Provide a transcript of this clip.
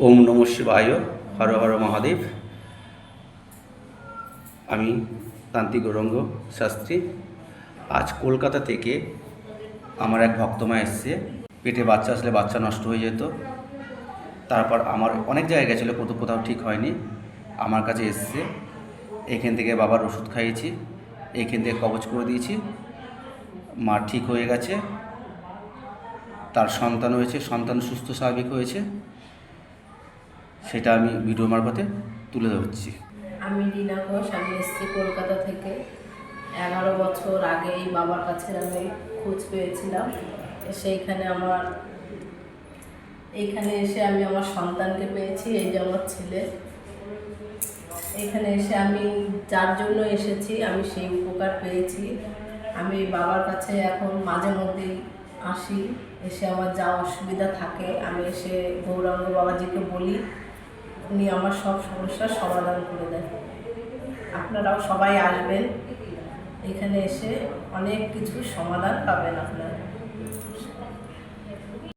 ওম নম শিবায়, হর হর মহাদেব। আমি তান্ত্রিক গৌরঙ্গ শাস্ত্রী। আজ কলকাতা থেকে আমার এক ভক্তমা এসছে। পেটে বাচ্চা আসলে বাচ্চা নষ্ট হয়ে যেত। তারপর আমার অনেক জায়গায় গেছিল কোথাও কোথাও ঠিক হয়নি। আমার কাছে এসছে। এখান থেকে বাবার ওষুধ খাইয়েছি। এখান থেকে কবচ করে দিয়েছি। মা ঠিক হয়ে গেছে। তার সন্তান হয়েছে, সন্তান সুস্থ, স্বাভাবিক হয়েছে। সেটা আমি ভিডিও মারফতে তুলে ধরছি। আমি রিনা ঘোষ, আমি এসেছি কলকাতা থেকে। এগারো বছর আগে এই বাবার কাছে আমি খোঁজ পেয়েছিলাম। সেইখানে আমার এইখানে এসে আমি আমার সন্তানকে পেয়েছি, এই যে আমার ছেলে। এখানে এসে আমি যার জন্য এসেছি, আমি সেই উপকার পেয়েছি। আমি বাবার কাছে এখন মাঝে মধ্যেই আসি। এসে আমার যা অসুবিধা থাকে, আমি এসে গৌরাঙ্গ বাবাজিকে বলি উনি আমার সব সমস্যার সমাধান করে দেন আপনারাও সবাই আসবেন। এখানে এসে অনেক কিছু সমাধান পাবেন আপনারা।